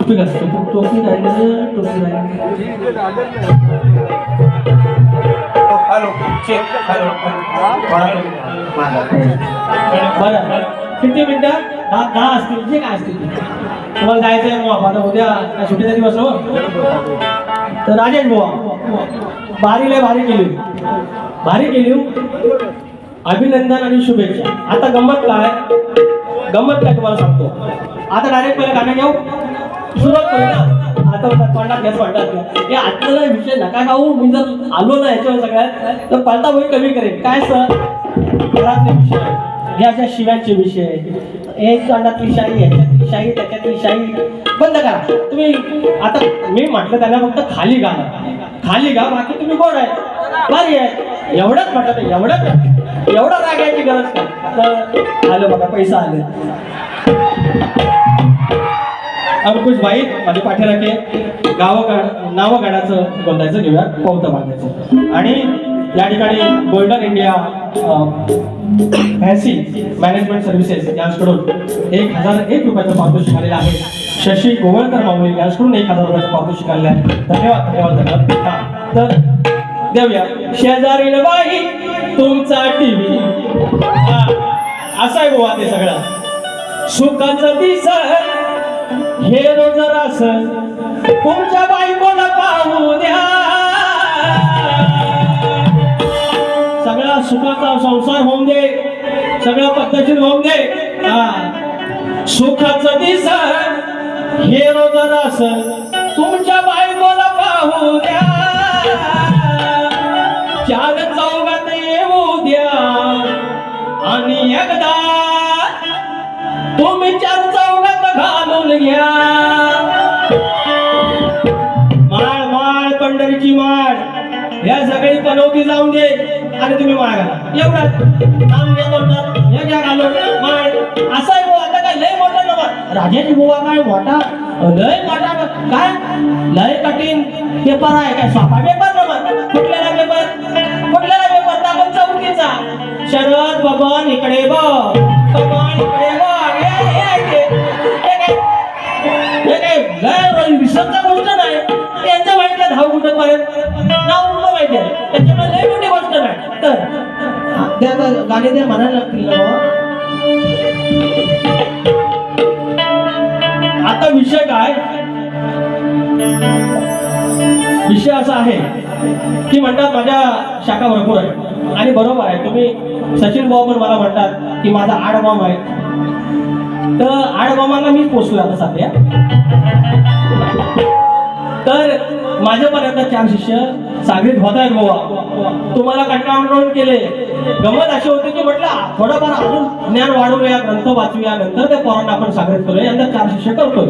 टोपी राहिली टोपी राहिली हॅलो चेक हॅलो. बरं किती मिनिटं? दहा दहा असतील जे काय असतील. तुम्हाला जायचं आहे मग आता उद्या काय सुट्टीचा दिवस हो तर राजेश बुवा भारी लय भारी केली. भारी केली हो. अभिनंदन आणि शुभेच्छा. आता गंमत काय? गंमत काय तुम्हाला सांगतो. आता डायरेक्ट पहिला गाणं घेऊ. सुरुवात करू ना आता म्हणतात तोंडात हे आतला विषय नका खाऊ. मी जर आलो ना याच्यावर सगळ्यात तर पलटा होईल कमी करेल काय सर? घरातले विषय. हे अशा शिव्यांचे विषय. हे तोंडातली शाही ह्याच्यातली शाही त्याच्यातली शाही बंद करा. तुम्ही आता मी म्हटलं त्यांना फक्त खाली गा खाली गा बाकी तुम्ही गोड आहे? भारी आहे एवढंच म्हटलं तर एवढंच एवढं रागायची गरज नाही. तर आलं बघा पैसा आले. अंकुश बाई माझे पाठीराखे गाव नावं गाण्याचं बोलायचं घेऊया पौत बांधायचं आणि या ठिकाणी गोल्डन इंडिया फॅसी मॅनेजमेंट सर्व्हिसेस यांच्याकडून एक हजार एक रुपयाचं पारितोषिक आलेलं आहे. शशी गोवळकर माऊली यांच्याकडून एक हजार रुपयाचं पारितोषिक आलेलं आहे. धन्यवाद धन्यवाद धन्यवाद. हा, तर देऊया. शेजारील बाई तुमचा टीव्ही असा आहे गोवा ते सगळं. सुखाच दिस हे रोज रस. तुमच्या बायकोला पाहू द्या. सगळा सुखाचा संसार होऊन दे. सगळं पद्धतीत होऊन दे. हा. सुखाचं दिस हे रोज रस. तुमच्या बायकोला पाहू द्या. घ्या माळ माळ पंढरीची माळ. ह्या सगळी पनवती जाऊन दे आणि तुम्ही माळ घाला. एवढं. नाम घ्या तोंडात हे घ्या घालून. माळ. असा आहे आता काय लय मोठा नवा. राजाची बुवा काय मोठा लय मोठा काय? लय कठीण. पेपर आहे काय? सोपा पेपर नवा. कुठल्याला पेपर? कुठल्याला पेपर? दाखवून चौकीचा. शरद बबन इकडे बघ. लय कुठं गोष्ट नाही त्यांचं माहिती आहे धाव कुठं पर्यंत नाव कुठं माहिती आहे त्याच्यामुळे लय मोठी गोष्ट नाही. तर त्या गाणी त्या म्हणायला लागतील आता विषय काय? विषय असा आहे की म्हणतात माझ्या शाखा भरपूर आहे. आणि बरोबर आहे. तुम्ही सचिन भाऊ पण मला म्हणतात की माझा आडमाम आहे. तर आडबामाला मी पोचलो आता सध्या. तर माझ्यापर्यंत चार शिष्य सागरीत होत आहेत गोवा तुम्हाला कंटाळून केले. गमत अशी होती की म्हटलं थोडंफार अजून ज्ञान वाढवूया ग्रंथ वाचूया नंतर त्या पोरांना आपण सागरीत करूया यंदा चार शिष्य करतो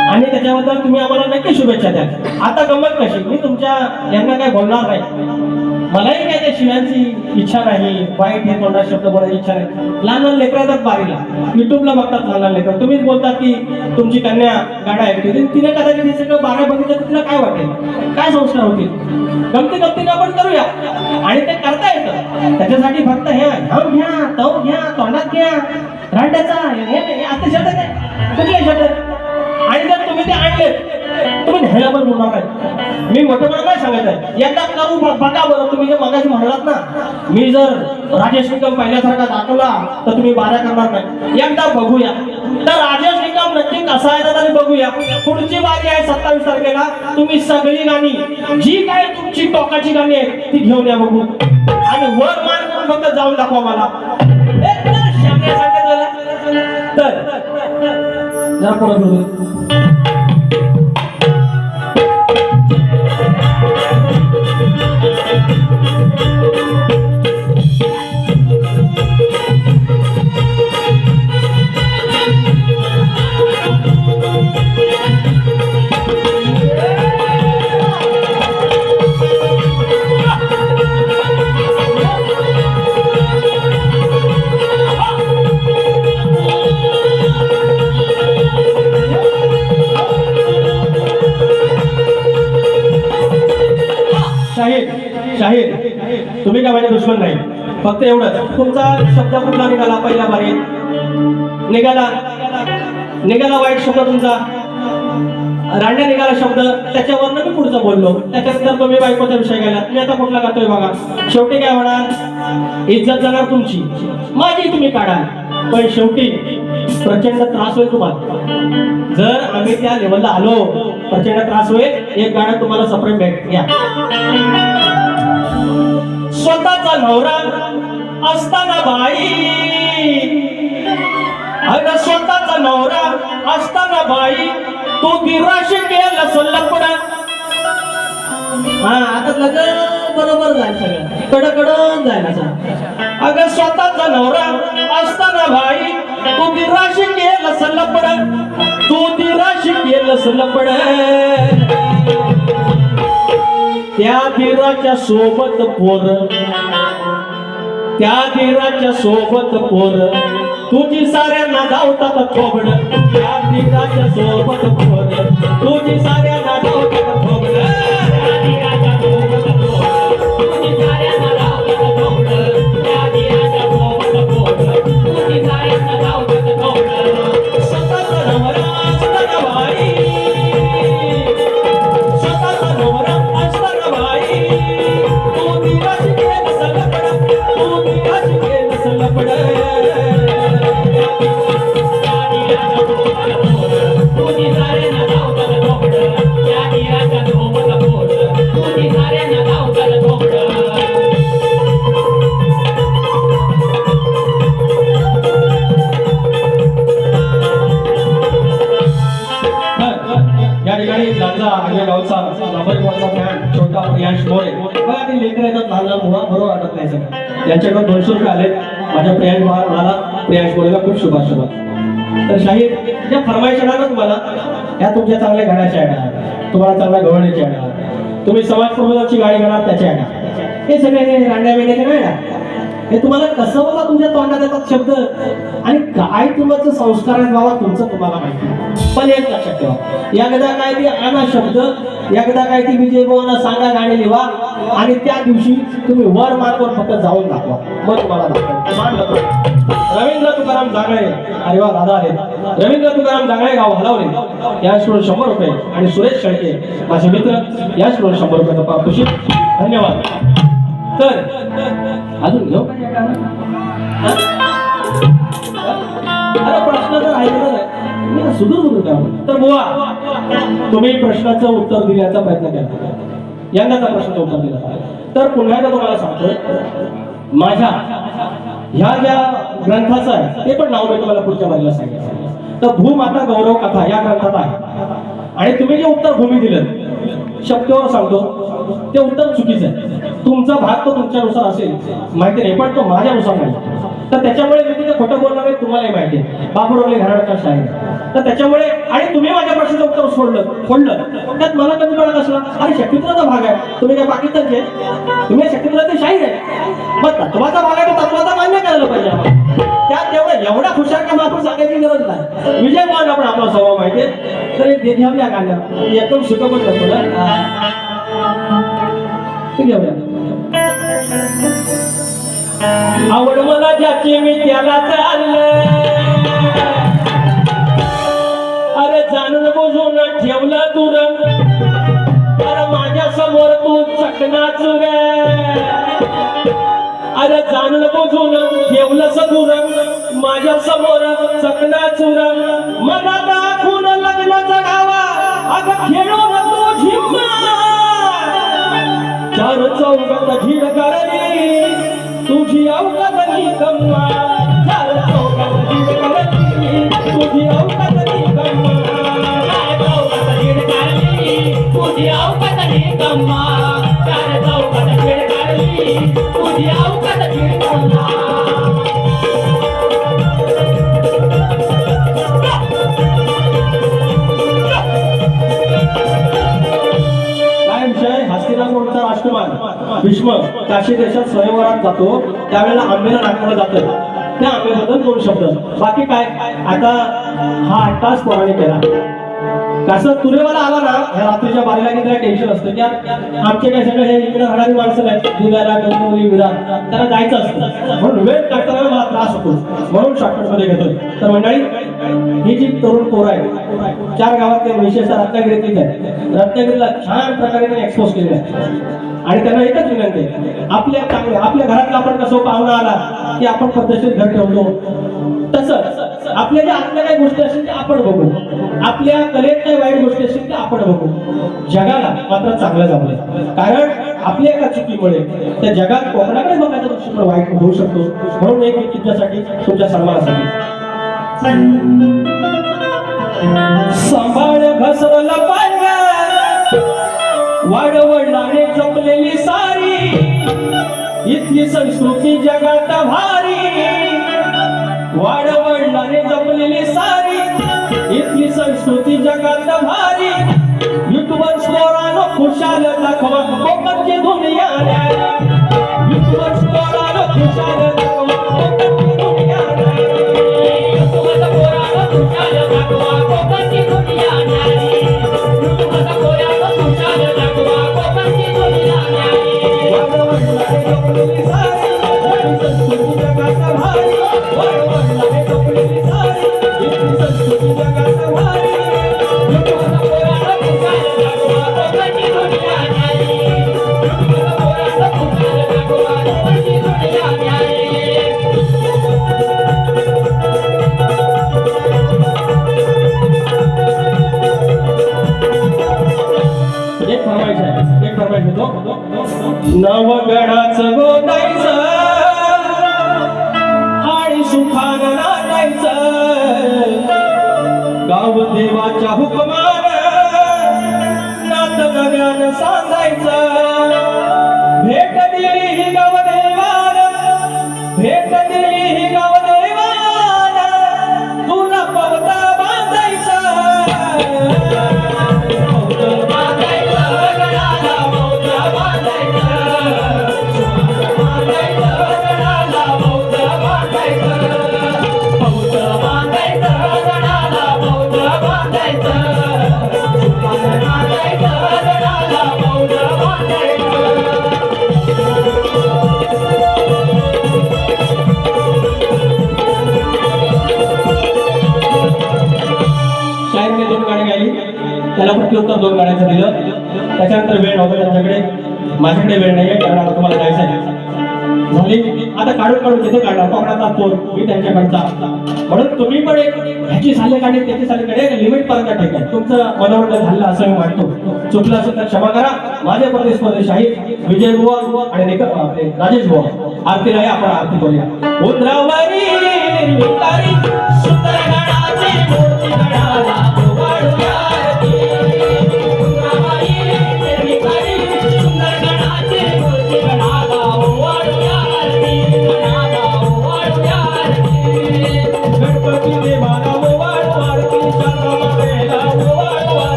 आणि त्याच्याबद्दल तुम्ही आम्हाला नक्की शुभेच्छा द्या. आता गमत कशी? मी तुमच्या यांना काय बोलणार नाही. मलाही काय त्या शिव्यांची इच्छा नाही वाईट हे तोंडात शब्द बोलायची इच्छा नाही. लहान लहान लेकरं येतात बारीला. युट्यूबला बघतात लहान लहान लेकरं. तुम्हीच बोलतात की तुमची कन्या गाडा ऐकते तिने कदाचित हे सगळं बारा बघितलं तर तिला काय वाटेल? काय संस्कार होतील? गमती गमतीने आपण करूया. आणि ते करता येतं. त्याच्यासाठी फक्त हे घाम घ्या तव घ्या तोंडात घ्या. रांड्याचा हे हे आता शब्द काय कुठले शब्द? आणि जर तुम्ही ते आणले तुम्ही ध्यानावर बोलणार नाही. मी मोठं मला काय सांगत आहे. एकदा करू बघा बरं तुम्ही जे मगाशी म्हणालात ना मी जर राजेश निकम पहिल्यासारखा दाखवला तर तुम्ही बाऱ्या करणार नाही. एकदा बघूया. तर राजेश निकम नक्की कसा आहे तर बघूया. पुढची बारी आहे सत्तावीस तारखेला. तुम्ही सगळी गाणी जी काय तुमची टोकाची गाणी आहेत ती घेऊन या बघू. आणि वर मान करून फक्त जाऊन दाखवा मला. तर जरा बोलू तुम्ही काय माझे दुश्मन नाही. फक्त एवढं तुमचा शब्द कुठला निघाला? पहिल्या बारीत निघाला. निघाला वाईट शब्द तुमचा. रांड्या निघाला शब्द. त्याच्यावरनं मी पुढचं बोललो. त्याच्यानंतर तुम्ही बायकोचा विषय गेला मी आता कुठला करतोय बघा. शेवटी काय होणार? इज्जत जाणार तुमची. माझी तुम्ही काढा पण शेवटी प्रचंड त्रास होईल तुम्हाला. जर आम्ही त्या लेवलला आलो प्रचंड त्रास होईल. एक गाणं तुम्हाला सप्रेम भेट. घ्या स्वतःचा नवरा असताना बाई. अगं स्वतःचा नवरा असताना बाई. तू दिराशी केलं सल्लपड हा आता लग्न बरोबर जाईल सगळं. कडकडून असं अगं स्वतःचा नवरा असताना भाई तू दिराशी केलं सल्लपड तू दिराशी केलं सल्लपड त्या दिराच्या सोबत पोर. त्या दिराच्या सोबत पोर. तुझी साऱ्यांना धावतात थोबड त्या दिराच्या सोबत पोर. तुझी साऱ्यांना धावतात सगळं दोनशे रुपये आले माझ्या प्रियांश मला प्रियांश मोरेला खूप शुभाशुभा तर शाहीर ज्या फरमाईश येणार ना तुम्हाला या तुमच्या चांगल्या गाण्याच्या येणार. तुम्हाला चांगल्या गवळणीच्या येणार. तुम्ही समाज प्रबोधाची गाडी घेणार त्याच्या येणार. हे सगळे हे रांड्या बिंड्याचे नाही येणार हे तुम्हाला कसं बाबा तुमच्या तोंडात येतात शब्द? आणि काय तुमचं संस्कार आहे बाबा तुमचं तुम्हाला माहिती. पण एक लक्षात ठेवा. एकदा काय ती आना शब्द एकदा काय ती विजय भाऊना सांगा गाणी लिहा आणि त्या दिवशी तुम्ही वर मार्गवर फक्त जाऊन दाखवा. मग तुम्हाला रवींद्र तुकाराम जांगळे. अरे वा दादा आले. रवींद्र तुकाराम जांगळे गाव हलवले या स्टोर शंभर रुपये. आणि सुरेश शेळके माझे मित्र या स्टोर शंभर रुपये खुशी. धन्यवाद. तर अजून घेऊ? का अरे प्रश्न तर ऐकलं नाही सुधरू सुधरू तर बुवा तुम्ही प्रश्नाचं उत्तर दिल्याचा प्रयत्न केला. यंदाचा प्रश्नाचं उत्तर दिला. तर पुन्हा एकदा तुम्हाला सांगतो माझ्या ह्या ज्या ग्रंथाचं आहे ते पण नाव मी तुम्हाला पुढच्या बाजूला सांगितलं. तर भूमाता गौरव कथा या ग्रंथात आहे. आणि तुम्ही जे उत्तर भूमी दिलं शब्दावर सांगतो ते उत्तर चुकीचं आहे. तुमचा भाग तो तुमच्यानुसार असेल. माहिती नाही पण तो माझ्यानुसार नाही. तर त्याच्यामुळे मी तिथे खोटं बोलणार आहे तुम्हालाही माहिती आहे. बाबुरवले घराण्याचा शाहीर तर त्याच्यामुळे आणि तुम्ही माझ्या प्रश्नाचं उत्तर सोडलं फोडलं. त्यात मला कमी पडत असला. अरे शक्तित्राचा भाग आहे. तुम्ही काय पाकिस्तानचे तुम्ही शक्तित्राचे शाहीर आहे. मग तत्वाचा भाग आहे तो तत्वाचा मान्य करायला पाहिजे आपण त्यात तेवढं एवढा खुशाल काम आपण सांगायची गरज नाही. विजय मान आपण आपला स्वभाव माहिती तर एक घ्यावी या गाण्या एकदम सुखपत करतो. ना घेऊया आवड मला ज्याची मी त्याला चाललं. जाणून ठेवलं दूर. अरे माझ्यासमोर तू चकनाच अरे जाणलं बुजून ठेवलं सदूर माझ्यासमोर चकना चुर मला दाखवून लग्न जगावा अगं खेळून तू झिम्मा. चार चौकात धीर करली तुझी अवकात कम्मा कम्मा चार चौकात धीर करली तुझी भीष्म काशी देशात स्वयंवरात जातो त्यावेळेला आंबेला नागपूरला जातं. त्या आंबेबद्दल दोन शब्द. बाकी काय? आता हा आठ तास केला. कसं तुरेवाला आला ना ह्या रात्रीच्या बारीला की त्याला टेन्शन असतं. की आमचे काय सगळे हे इकडे राहणारी माणसं नाहीत दुधाला डोंबिवली विरार त्यांना जायचं असतं. म्हणून वेळ काढताना मला त्रास होतो. म्हणून शॉर्टकटमध्ये घेतो तर मंडळी ही जी तरुण पोरं आहे चार गावात ते विशेषतः रत्नागिरीतलीच आहे रत्नागिरीला छान प्रकारे त्यांनी एक्सपोज केलेलं आहे. आणि त्यांना एकच विनंती आहे. आपल्या चांगल्या आपल्या घरातला आपण कसं पाहुणा आला की आपण पद्धतशीर घर ठेवतो. तसंच आपल्या ज्या आतल्या काही गोष्टी असतील त्या आपण बघू. आपल्या कलेत काही वाईट गोष्टी असतील त्या आपण बघू. जगाला मात्र चांगलं जमलंय. कारण आपल्या एका चुकीमुळे त्या जगात कोकणाकडे बघायचा दृष्टिकोन वाईट होऊ शकतो. म्हणून एक तुमच्यासाठी तुमच्या सन्मानासाठी. सांभाळ घसरला खुशाल दाखवा कोकणची दुनिया न्यारी युट्यूबर स्कोरानो खुशाल दाखवा आहे एक आणि सुखानं नाचायचं गाव देवाच्या हुकमान नात नव्यानं सांगायचं. त्याला प्रत्युत्तर दोन गाण्याचं दिलं. त्याच्यानंतर वेळ नव्हता त्यांच्याकडे माझ्याकडे वेळ नाहीये कारण आता तुम्हाला जायचं आहे. झाली आता काढून काढून तिथे काढला कोकणाचा पोर मी त्यांच्याकडचा म्हणून तुम्ही पण एक ह्याची साले काढे त्याची साले काढे लिमिट पर्यंत ठीक आहे. तुमचं मनोरंजन झालं असं मी वाटतो चुकलं असेल तर क्षमा करा. माझे प्रतिस्पर्धी शाहीर विजय बुवा आणि राजेश बुवा. आरती राही आपण आरती करूया. उंदरावरी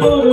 boom.